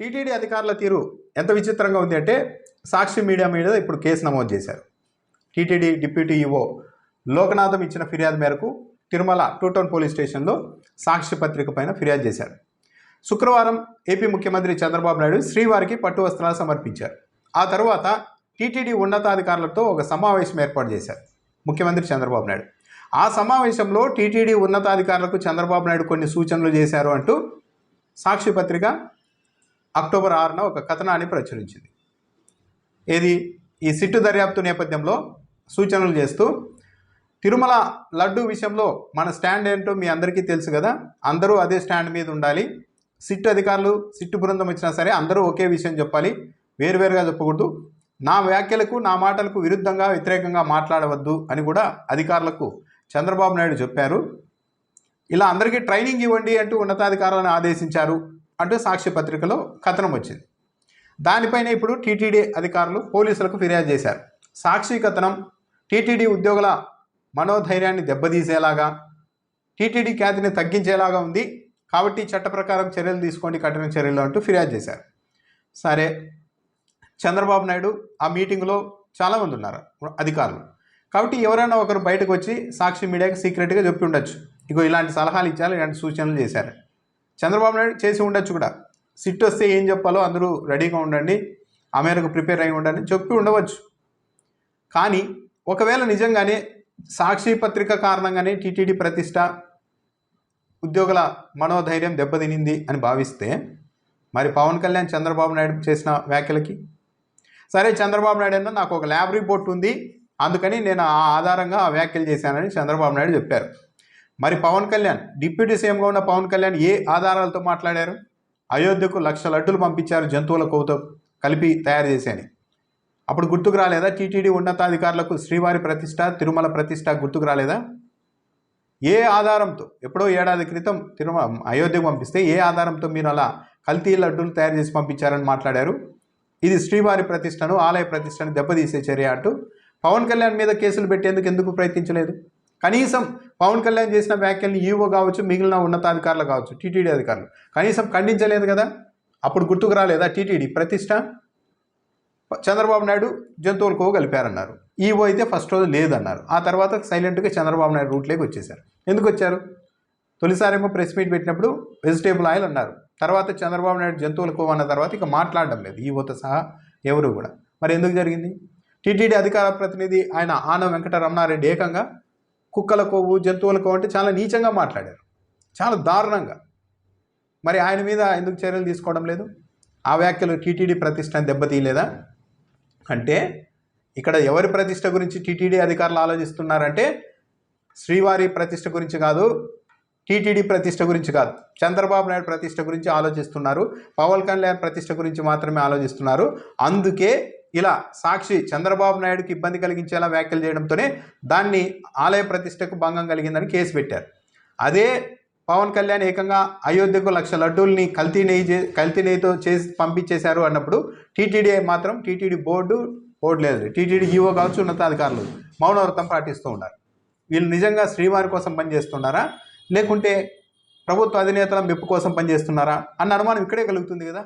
TTD అధికారుల తీరు ఎంత విచిత్రంగా ఉంది అంటే సాక్షి మీడియా మీద ఇప్పుడు కేసు నమోదు చేశారు. టీటీడీ డిప్యూటీ ఈఓ లోకనాథం ఇచ్చిన ఫిర్యాదు మేరకు తిరుమల టూటౌన్ పోలీస్ స్టేషన్లో సాక్షి పత్రిక పైన ఫిర్యాదు చేశారు. శుక్రవారం ఏపీ ముఖ్యమంత్రి చంద్రబాబు నాయుడు శ్రీవారికి పట్టు వస్త్రాలు సమర్పించారు. ఆ తర్వాత టీటీడీ ఉన్నతాధికారులతో ఒక సమావేశం ఏర్పాటు చేశారు ముఖ్యమంత్రి చంద్రబాబు నాయుడు. ఆ సమావేశంలో టీటీడీ ఉన్నతాధికారులకు చంద్రబాబు నాయుడు కొన్ని సూచనలు చేశారు అంటూ సాక్షి పత్రిక అక్టోబర్ ఆరున ఒక కథనాన్ని ప్రచురించింది. ఏది? ఈ సిట్టు దర్యాప్తు నేపథ్యంలో సూచనలు చేస్తూ తిరుమల లడ్డు విషయంలో మన స్టాండ్ ఏంటో మీ అందరికీ తెలుసు కదా అందరూ అదే స్టాండ్ మీద ఉండాలి. సిట్టు అధికారులు సిట్టు బృందం వచ్చినా సరే అందరూ ఒకే విషయం చెప్పాలి వేరువేరుగా చెప్పకూడదు. నా వ్యాఖ్యలకు నా మాటలకు విరుద్ధంగా వ్యతిరేకంగా మాట్లాడవద్దు అని కూడా అధికారులకు చంద్రబాబు నాయుడు చెప్పారు. ఇలా అందరికీ ట్రైనింగ్ ఇవ్వండి అంటూ ఉన్నతాధికారులను ఆదేశించారు. అంటూ సాక్షి పత్రికలో కథనం వచ్చింది. దానిపైన ఇప్పుడు టీటీడీ అధికారులు పోలీసులకు ఫిర్యాదు చేశారు. సాక్షి కథనం టీటీడీ ఉద్యోగుల మనోధైర్యాన్ని దెబ్బతీసేలాగా టీటీడీ ఖ్యాతిని తగ్గించేలాగా ఉంది కాబట్టి చట్ట ప్రకారం చర్యలు తీసుకోండి కఠిన చర్యలు అంటూ ఫిర్యాదు చేశారు. సరే చంద్రబాబు నాయుడు ఆ మీటింగ్లో చాలామంది ఉన్నారు అధికారులు. కాబట్టి ఎవరైనా ఒకరు బయటకు వచ్చి సాక్షి మీడియాకి సీక్రెట్గా చెప్పి ఉండొచ్చు. ఇగో ఇలాంటి సలహాలు ఇచ్చారు ఇలాంటి సూచనలు చేశారు. చంద్రబాబు నాయుడు చేసి ఉండొచ్చు కూడా. సిట్ వస్తే ఏం చెప్పాలో అందరూ రెడీగా ఉండండి. ఆ మేరకు ప్రిపేర్ అయి ఉండండి చెప్పి ఉండవచ్చు. కానీ ఒకవేళ నిజంగానే సాక్షి పత్రిక కారణంగానే టీటీడీ ప్రతిష్ట ఉద్యోగుల మనోధైర్యం దెబ్బతినింది అని భావిస్తే మరి పవన్ కళ్యాణ్ చంద్రబాబు నాయుడు చేసిన వ్యాఖ్యలకి? సరే చంద్రబాబు నాయుడు అన్న నాకు ఒక ల్యాబ్ రిపోర్ట్ ఉంది. అందుకని నేను ఆ ఆధారంగా ఆ వ్యాఖ్యలు చేశానని చంద్రబాబు నాయుడు చెప్పారు. మరి పవన్ కళ్యాణ్ డిప్యూటీ సీఎంగా ఉన్న పవన్ కళ్యాణ్ ఏ ఆధారాలతో మాట్లాడారు? అయోధ్యకు లక్ష లడ్డులు పంపించారు జంతువుల కొవ్వుతో కలిపి తయారు చేశాని అప్పుడు గుర్తుకు రాలేదా? టీటీడీ ఉన్నతాధికారులకు శ్రీవారి ప్రతిష్ట తిరుమల ప్రతిష్ట గుర్తుకు రాలేదా? ఏ ఆధారంతో ఎప్పుడో ఏడాది క్రితం తిరుమల అయోధ్యకు పంపిస్తే ఏ ఆధారంతో మీరు అలా కల్తీ లడ్డూలు తయారు చేసి పంపించారని మాట్లాడారు? ఇది శ్రీవారి ప్రతిష్టను ఆలయ ప్రతిష్టను దెబ్బతీసే చర్య అంటూ పవన్ కళ్యాణ్ మీద కేసులు పెట్టేందుకు ఎందుకు ప్రయత్నించలేదు? కనీసం పవన్ కళ్యాణ్ చేసిన వ్యాఖ్యలను ఈవో కావచ్చు మిగిలిన ఉన్నతాధికారులు కావచ్చు టీటీడీ అధికారులు. కనీసం ఖండించలేదు కదా? అప్పుడు గుర్తుకు రాలేదా టీటీడీ ప్రతిష్ట? చంద్రబాబు నాయుడు జంతువులు కొవ్వు కలిపారన్నారు ఈవో అయితే ఫస్ట్ రోజు లేదన్నారు. ఆ తర్వాత సైలెంట్గా చంద్రబాబు నాయుడు రూట్లోకి వచ్చేసారు ఎందుకు వచ్చారు? తొలిసారేమో ప్రెస్ మీట్ పెట్టినప్పుడు వెజిటేబుల్ ఆయిల్ అన్నారు. తర్వాత చంద్రబాబు నాయుడు జంతువుల కొవ్వు అన్న తర్వాత ఇక మాట్లాడడం లేదు. ఈవోతో సహా ఎవరు కూడా. మరి ఎందుకు జరిగింది? టీటీడీ అధికార ప్రతినిధి ఆయన ఆన వెంకటరమణారెడ్డి ఏకంగా కుక్కల కొవ్వు జంతువుల కొవ్వు అంటే చాలా నీచంగా మాట్లాడారు. చాలా దారుణంగా. మరి ఆయన మీద ఎందుకు చర్యలు తీసుకోవడం లేదు? ఆ వ్యాఖ్యలు టీటీడీ ప్రతిష్టని దెబ్బతీయలేదా? అంటే ఇక్కడ ఎవరి ప్రతిష్ట గురించి టీటీడీ అధికారులు ఆలోచిస్తున్నారంటే శ్రీవారి ప్రతిష్ట గురించి కాదు టీటీడీ ప్రతిష్ట గురించి కాదు. చంద్రబాబు నాయుడు ప్రతిష్ట గురించి ఆలోచిస్తున్నారు. పవన్ కళ్యాణ్ ప్రతిష్ట గురించి మాత్రమే ఆలోచిస్తున్నారు. అందుకే ఇలా సాక్షి చంద్రబాబు నాయుడుకి ఇబ్బంది కలిగించేలా వ్యాఖ్యలు చేయడంతోనే దాన్ని ఆలయ ప్రతిష్టకు భంగం కలిగిందని కేసు పెట్టారు. అదే పవన్ కళ్యాణ్ ఏకంగా అయోధ్యకు లక్ష లడ్డూల్ని కల్తీ నెయ్యి చే కల్తీ నెయ్యితో చేసి పంపించేశారు అన్నప్పుడు టీటీడీ మాత్రం టీటీడీ బోర్డు బోర్డు లేదు టీటీడీ ఈవో కావచ్చు ఉన్నతాధికారులు మౌనవ్రతం పాటిస్తూ ఉన్నారు. వీళ్ళు నిజంగా శ్రీవారి కోసం పనిచేస్తున్నారా లేకుంటే ప్రభుత్వ అధినేతల మెప్పు కోసం పనిచేస్తున్నారా అన్న అనుమానం ఇక్కడే కలుగుతుంది కదా.